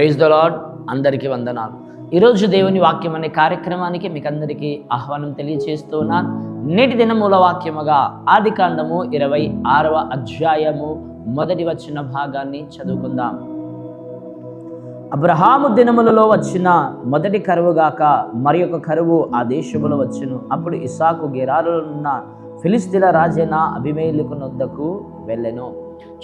Praise the lord అందరికీ వందనాలు. ఈరోజు దేవుని వాక్యం అనే కార్యక్రమానికి మీకు అందరికీ ఆహ్వానం తెలియజేస్తున్నాను. నేటి దినమూల వాక్యముగా ఆది కాండము ఇరవై ఆరవ అధ్యాయము మొదటి వచ్చిన భాగాన్ని చదువుకుందాం. అబ్రహాము దినములలో వచ్చిన మొదటి కరువుగాక మరి ఒక కరువు ఆ దేశములో వచ్చును. అప్పుడు ఇసాకు గెరారులో ఉన్న ఫిలిస్తీన్ల రాజైన అభిమేలుకు నొద్దకు వెళ్ళెను.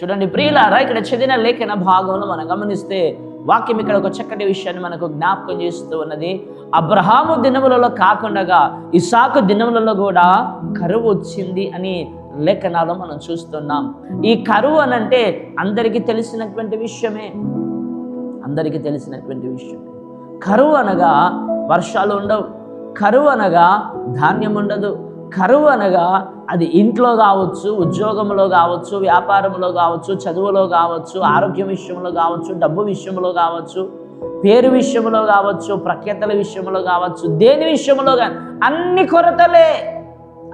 చూడండి ప్రియులారా ఇక్కడ చదివిన లేఖన భాగంలో మనం గమనిస్తే వాక్యం ఇక్కడ ఒక చక్కటి విషయాన్ని మనకు జ్ఞాపకం చేస్తూ ఉన్నది. అబ్రహాము దినములలో కాకుండా ఇసాకు దినములలో కూడా కరువు వచ్చింది అని లేఖనాలు మనం చూస్తున్నాం. ఈ కరువు అనంటే అందరికీ తెలిసినటువంటి విషయమే. అందరికీ తెలిసినటువంటి విషయం. కరువు అనగా వర్షాలు ఉండవు. కరువు అనగా ధాన్యం ఉండదు. కరువు అనగా అది ఇంట్లో కావచ్చు ఉద్యోగంలో కావచ్చు వ్యాపారంలో కావచ్చు చదువులో కావచ్చు ఆరోగ్యం విషయంలో కావచ్చు డబ్బు విషయంలో కావచ్చు పేరు విషయంలో కావచ్చు ప్రఖ్యాతల విషయంలో కావచ్చు దేని విషయంలో కానీ అన్ని కొరతలే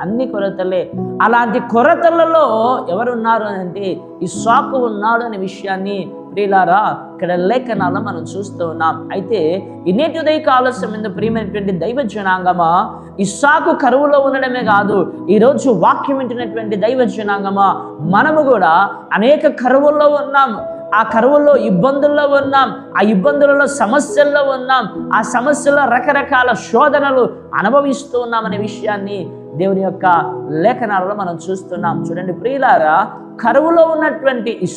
అన్ని కొరతలే. అలాంటి కొరతలలో ఎవరున్నారు అంటే ఈ సాకు ఉన్నాడు అనే విషయాన్ని ప్రియులారా ఇక్కడ లేఖనాల్లో మనం చూస్తూ ఉన్నాం. అయితే ఈ నేటి ఉదయక ఆలస్యం మీద ప్రియమైనటువంటి దైవ జనాంగమా? ఇస్సాకు కరువులో ఉండడమే కాదు ఈరోజు వాక్యం వింటున్నటువంటి దైవ జనాంగమా? మనము కూడా అనేక కరువుల్లో ఉన్నాం. ఆ కరువుల్లో ఇబ్బందుల్లో ఉన్నాం. ఆ ఇబ్బందులలో సమస్యల్లో ఉన్నాం. ఆ సమస్యల్లో రకరకాల శోధనలు అనుభవిస్తూ ఉన్నామనే విషయాన్ని దేవుని యొక్క లేఖనాలలో మనం చూస్తున్నాం. చూడండి ప్రియులారా కరువులో ఉన్నటువంటి ఈ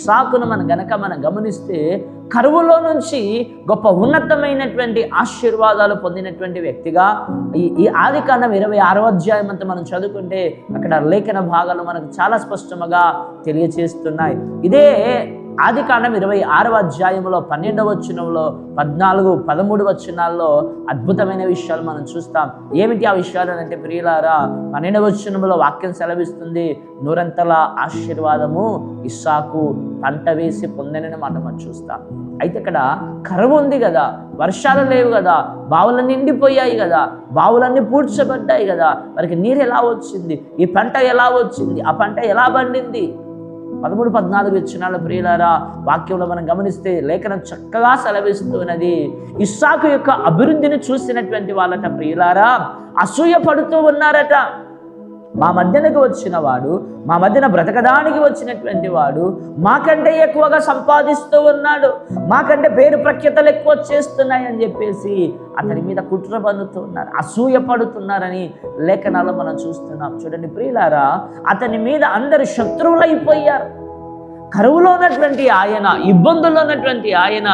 మనం గనక మనం గమనిస్తే కరువులో నుంచి గొప్ప ఉన్నతమైనటువంటి ఆశీర్వాదాలు పొందినటువంటి వ్యక్తిగా ఈ ఈ ఆదికాండం ఇరవై ఆరో అధ్యాయం అంతా మనం చదువుకుంటే అక్కడ లేఖన భాగాలు మనకు చాలా స్పష్టముగా తెలియచేస్తున్నాయి. ఇదే ఆది కాండం ఇరవై ఆరవ అధ్యాయంలో పన్నెండవ వచనంలో పద్నాలుగు పదమూడు వచనాల్లో అద్భుతమైన విషయాలు మనం చూస్తాం. ఏమిటి ఆ విషయాలు అంటే ప్రియులారా పన్నెండవ వచనంలో వాక్యం సెలవిస్తుంది నూరంతల ఆశీర్వాదము ఇస్సాకు పంట వేసి పొందనని మాట మనం చూస్తాం. అయితే ఇక్కడ కరువు ఉంది కదా వర్షాలు లేవు కదా బావులు నిండిపోయాయి కదా బావులన్నీ పూడ్చబడ్డాయి కదా వారికి నీరు ఎలా వచ్చింది? ఈ పంట ఎలా వచ్చింది? ఆ పంట ఎలా పండింది? పదమూడు పద్నాలుగు ఇచ్చినాళ్ళ ప్రియులారా వాక్యంలో మనం గమనిస్తే లేఖనం చక్కగా సెలవిస్తున్నది. ఇస్సాకు యొక్క అభివృద్ధిని చూసినటువంటి వాళ్ళట ప్రియులారా అసూయ పడుతూ ఉన్నారట. మా మధ్యనకు వచ్చిన వాడు మా మధ్యన బ్రతకడానికి వచ్చినటువంటి వాడు మాకంటే ఎక్కువగా సంపాదిస్తూ ఉన్నాడు. మాకంటే పేరు ప్రఖ్యతలు ఎక్కువ చేస్తున్నాయి అని చెప్పేసి అతని మీద కుట్ర పన్నుతున్నారు అసూయ పడుతున్నారని లేఖనాల్లో మనం చూస్తున్నాం. చూడండి ప్రియులారా అతని మీద అందరు శత్రువులైపోయారు. కరువులో ఉన్నటువంటి ఆయన ఇబ్బందుల్లో ఉన్నటువంటి ఆయన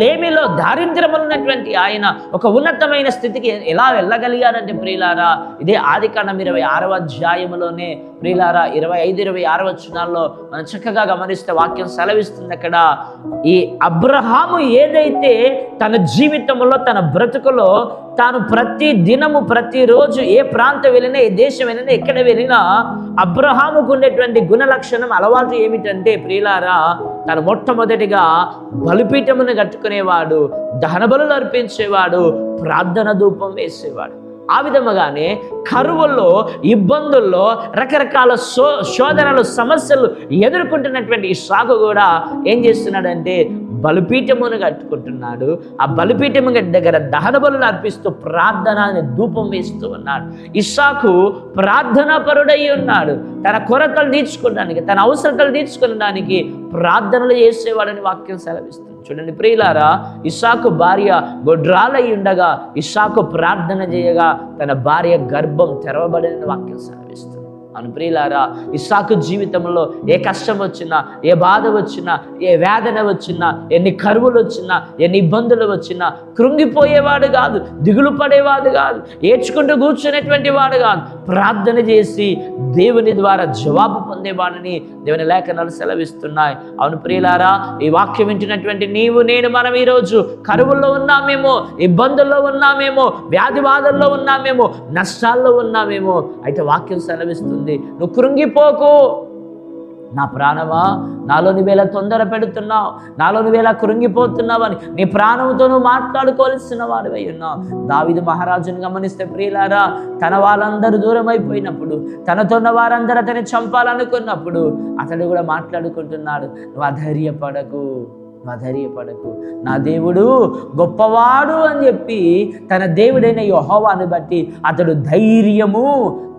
లేమిలో దారిద్ర్యములు ఉన్నటువంటి ఆయన ఒక ఉన్నతమైన స్థితికి ఎలా వెళ్ళగలిగారంటే ప్రియులారా ఇదే ఆదికాండం ఇరవై ఆరవ అధ్యాయంలోనే ప్రియులారా ఇరవై ఐదు ఇరవై ఆరవ వచనాల్లో మనం చక్కగా గమనిస్తే వాక్యం సెలవిస్తుంది అక్కడ. ఈ అబ్రహాము ఏదైతే తన జీవితంలో తన బ్రతుకులో తాను ప్రతి దినము ప్రతిరోజు ఏ ప్రాంతం వెళ్ళినా ఏ దేశం వెళ్ళినా ఎక్కడ వెళ్ళినా అబ్రహాముకు ఉండేటువంటి గుణ లక్షణం అలవాటు ఏమిటంటే ప్రియులారా తను మొట్టమొదటిగా బలిపీఠమును కట్టుకునేవాడు దహనబలు అర్పించేవాడు ప్రార్థన ధూపం వేసేవాడు. ఆ విధముగానే కరువుల్లో ఇబ్బందుల్లో రకరకాల శో శోధనలు సమస్యలు ఎదుర్కొంటున్నటువంటి ఈ సాగు కూడా ఏం చేస్తున్నాడంటే బలిపీఠమును కట్టుకుంటున్నాడు. ఆ బలిపీఠము దగ్గర దహన బలులు అర్పిస్తూ ప్రార్థన అనే ధూపం వేస్తూ ఉన్నాడు. ఇస్సాకు ప్రార్థనా పరుడై ఉన్నాడు. తన కొరతలు తీర్చుకోవడానికి తన అవసరతలు తీర్చుకోవడానికి ప్రార్థనలు చేసేవాడని వాక్యం సెలవిస్తాడు చూడండి. ప్రియులారా ఇస్సాకు భార్య గొడ్రాలై ఉండగా ఇస్సాకు ప్రార్థన చేయగా తన భార్య గర్భం తెరవబడిన వాక్యం సెలవిస్తుంది. అను ప్రియులారా ఇస్సాకు జీవితంలో ఏ కష్టం వచ్చినా ఏ బాధ వచ్చినా ఏ వేదన వచ్చినా ఎన్ని కరువులు వచ్చినా ఎన్ని ఇబ్బందులు వచ్చినా కృంగిపోయేవాడు కాదు దిగులు పడేవాడు కాదు ఏడ్చుకుంటూ కూర్చునేటువంటి వాడు కాదు. ప్రార్థన చేసి దేవుని ద్వారా జవాబు పొందేవాడని దేవుని లేఖనాలు సెలవిస్తున్నాయి. అవును ప్రియులారా ఈ వాక్యం వింటున్నటువంటి నీవు నేను మనం ఈరోజు కరువుల్లో ఉన్నామేమో ఇబ్బందుల్లో ఉన్నామేమో వ్యాధి బాధల్లో ఉన్నామేమో నష్టాల్లో ఉన్నామేమో అయితే వాక్యం సెలవిస్తుంది. నువ్వు కృంగిపోకు. నా ప్రాణమా? నాలో నువ్వేలా తొందర పెడుతున్నావు? నాలో నువ్వేలా కృంగిపోతున్నావని నీ ప్రాణంతో నువ్వు మాట్లాడుకోవాల్సిన వాడివై ఉన్నావు. దావిది మహారాజును గమనిస్తే ప్రియులారా తన వాళ్ళందరూ దూరం అయిపోయినప్పుడు తనతోన్న వారందరూ అతన్ని చంపాలనుకున్నప్పుడు అతడు కూడా మాట్లాడుకుంటున్నాడు. నువ్వు అధైర్యపడకు. నువ్వు అధైర్యపడకు నా దేవుడు గొప్పవాడు అని చెప్పి తన దేవుడైన యోహోవాన్ని బట్టి అతడు ధైర్యము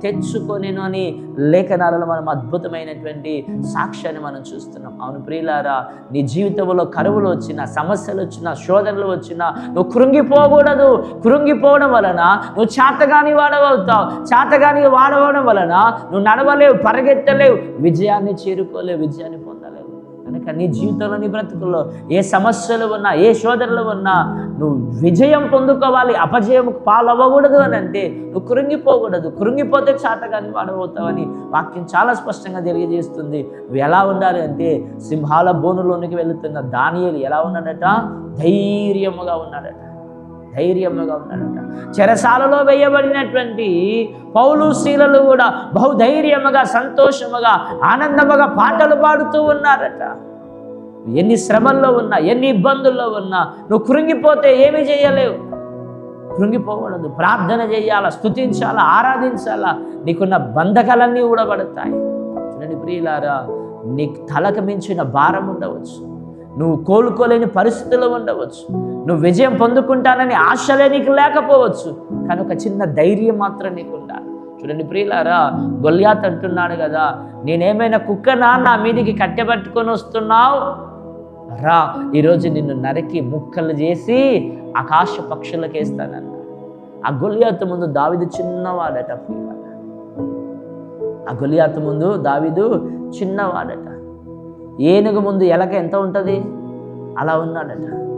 తెచ్చుకొనేను అని లేఖనాలలో మనం అద్భుతమైనటువంటి సాక్ష్యాన్ని మనం చూస్తున్నాం. అవును ప్రియులారా నీ జీవితంలో కరువులు వచ్చిన సమస్యలు వచ్చిన శోధనలు వచ్చినా నువ్వు కృంగిపోకూడదు. కృంగిపోవడం వలన నువ్వు చేతగాని వాడవవుతావు. చేతగాని వాడవడం వలన నువ్వు నడవలేవు పరిగెత్తలేవు. విజయాన్ని చేరుకోలేవు విజయాన్ని పొందలేవు. కనుక నీ జీవితంలో నీ బ్రతుకుల్లో ఏ సమస్యలు ఉన్నా ఏ శోధనలు ఉన్నా నువ్వు విజయం పొందుకోవాలి అపజయం పాలవ్వకూడదు అని అంటే నువ్వు కృంగిపోకూడదు. కృంగిపోతే చాతగాని వాడబోతావని వాక్యం చాలా స్పష్టంగా తెలియజేస్తుంది. నువ్వు ఎలా ఉండాలి అంటే సింహాల బోనులోనికి వెళుతున్న దానియలు ఎలా ఉన్నాడట? ధైర్యముగా ఉన్నాడట. ధైర్యముగా ఉన్నాడట. చెరసాలలో వేయబడినటువంటి పౌలు శీలలు కూడా బహుధైర్యముగా సంతోషముగా ఆనందముగా పాటలు పాడుతూ ఉన్నారట. ఎన్ని శ్రమల్లో ఉన్నా ఎన్ని ఇబ్బందుల్లో ఉన్నా నువ్వు కృంగిపోతే ఏమీ చేయలేవు. కృంగిపోకూడదు. ప్రార్థన చేయాలా స్తుతించాలా ఆరాధించాలా నీకున్న బంధకాలన్నీ ఊడబడతాయి. చూడండి ప్రియులారా నీకు తలకు మించిన భారం ఉండవచ్చు. నువ్వు కోలుకోలేని పరిస్థితుల్లో ఉండవచ్చు. నువ్వు విజయం పొందుకుంటానని ఆశలే నీకు లేకపోవచ్చు. కానీ ఒక చిన్న ధైర్యం మాత్రం నీకు ఉండాలి చూడండి ప్రియులారా గొల్యాత్ అంటున్నాడు కదా నేనేమైనా కుక్కనా? నా మీదికి కట్టెబట్టుకొని వస్తున్నావు? రా ఈరోజు నిన్ను నరికి ముక్కలు చేసి ఆకాశ పక్షులకు ఆ గొలియాతు ముందు దావిదు చిన్నవాడట ప్రియులారా. ఆ గొలియాతు ముందు దావిదు చిన్నవాడట. ఏనుగు ముందు ఎలక ఎంత ఉంటుంది? అలా ఉన్నాడట.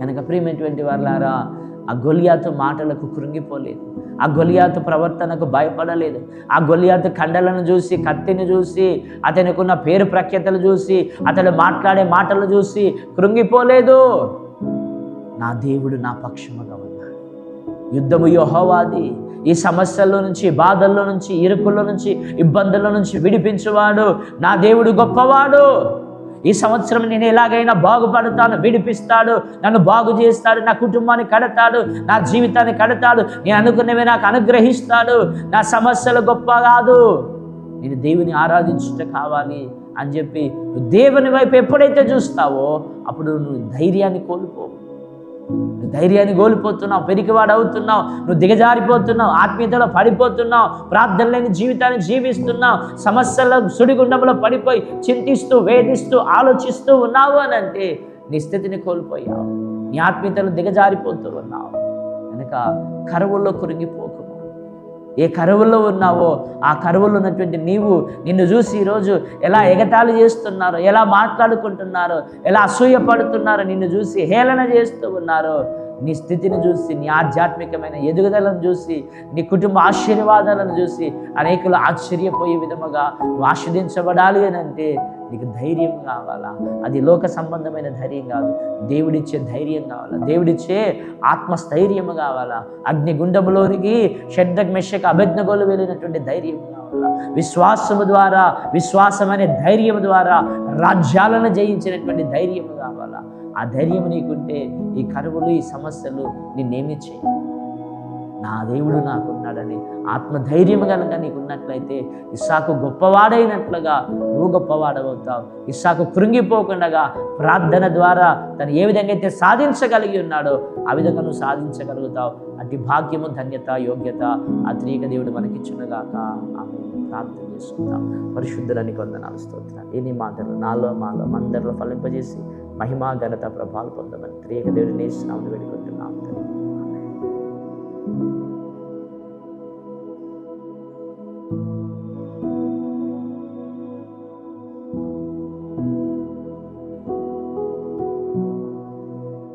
కనుక ప్రియమైనటువంటి వాళ్ళారా ఆ గొలియాతు మాటలకు కృంగిపోలేదు. ఆ గొలియాతు ప్రవర్తనకు భయపడలేదు. ఆ గొలియాతు కండలను చూసి కత్తిని చూసి అతనికున్న పేరు ప్రఖ్యాతలు చూసి అతడు మాట్లాడే మాటలు చూసి కృంగిపోలేదు. నా దేవుడు నా పక్షముగా ఉన్నాడు. యుద్ధము యోహోవాది. ఈ సమస్యల్లో నుంచి బాధల్లో నుంచి ఇరుకుల్లో నుంచి ఇబ్బందుల నుంచి విడిపించువాడు. నా దేవుడు గొప్పవాడు. ఈ సంవత్సరం నేను ఎలాగైనా బాగుపడతాను విడిపిస్తాడు నన్ను బాగు చేస్తాడు నా కుటుంబాన్ని కడతాడు నా జీవితాన్ని కడతాడు నేను అనుకున్నవి నాకు అనుగ్రహిస్తాడు. నా సమస్యలు గొప్ప కాదు. నేను దేవుని ఆరాధించుట కావాలి అని చెప్పి నువ్వు దేవుని వైపు ఎప్పుడైతే చూస్తావో అప్పుడు నువ్వు ధైర్యాన్ని కోల్పోవు. నువ్వు ధైర్యాన్ని కోల్పోతున్నావు పెరిగివాడు అవుతున్నావు నువ్వు దిగజారిపోతున్నావు ఆత్మీయతలో పడిపోతున్నావు ప్రార్థన లేని జీవితాన్ని జీవిస్తున్నావు సమస్యల సుడిగుండంలో పడిపోయి చింతిస్తూ వేధిస్తూ ఆలోచిస్తూ ఉన్నావు అని అంటే నీ స్థితిని కోల్పోయావు నీ ఆత్మీయతలు దిగజారిపోతూ ఉన్నావు. కనుక కరువుల్లో కురిగిపోకు. ఏ కరువుల్లో ఉన్నావో ఆ కరువులో ఉన్నటువంటి నీవు నిన్ను చూసి ఈరోజు ఎలా ఎగతాళి చేస్తున్నారో ఎలా మాట్లాడుకుంటున్నారో ఎలా అసూయపడుతున్నారో నిన్ను చూసి హేళన చేస్తూ ఉన్నారో నీ స్థితిని చూసి నీ ఆధ్యాత్మికమైన ఎదుగుదలను చూసి నీ కుటుంబ ఆశీర్వాదాలను చూసి అనేకులు ఆశ్చర్యపోయే విధముగా నువ్వు ఆస్వాదించబడాలి అని అంటే నీకు ధైర్యం కావాలా? అది లోక సంబంధమైన ధైర్యం కాదు. దేవుడిచ్చే ధైర్యం కావాలా? దేవుడిచ్చే ఆత్మస్థైర్యం కావాలా? అగ్నిగుండములోనికి షడ్డక్ మెషక్ అభిజ్ఞగోలు వెళ్ళినటువంటి ధైర్యం కావాలా? విశ్వాసము ద్వారా విశ్వాసం అనే ధైర్యం ద్వారా రాజ్యాలను జయించినటువంటి ధైర్యం కావాలా? ఆ ధైర్యం నీకుంటే ఈ కరువులు ఈ సమస్యలు నిన్నేమి చేయాలి నా దేవుడు నాకున్నాడని ఆత్మధైర్యం కనుక నీకున్నట్లయితే ఇస్సాకు గొప్పవాడైనట్లుగా నువ్వు గొప్పవాడవుతావు. ఇస్సాకు కృంగిపోకుండా ప్రార్థన ద్వారా తను ఏ విధంగా అయితే సాధించగలిగి ఉన్నాడో ఆ విధంగా నువ్వు సాధించగలుగుతావు. అతి భాగ్యము ధన్యత యోగ్యత ఆ త్రీక దేవుడు మనకిచ్చునుగాక. ఆమె ప్రార్థన చేసుకుందాం. పరిశుద్ధులని కొందనాలు స్తోత్ర. ఎన్ని మాటలు నాలో మాలో అందరిలో ఫలింపజేసి మహిమా ఘనత ప్రభావాలు పొందమని త్రియక దేవుడిని స్నామని వేడుకుంటున్నాం. తండ్రి.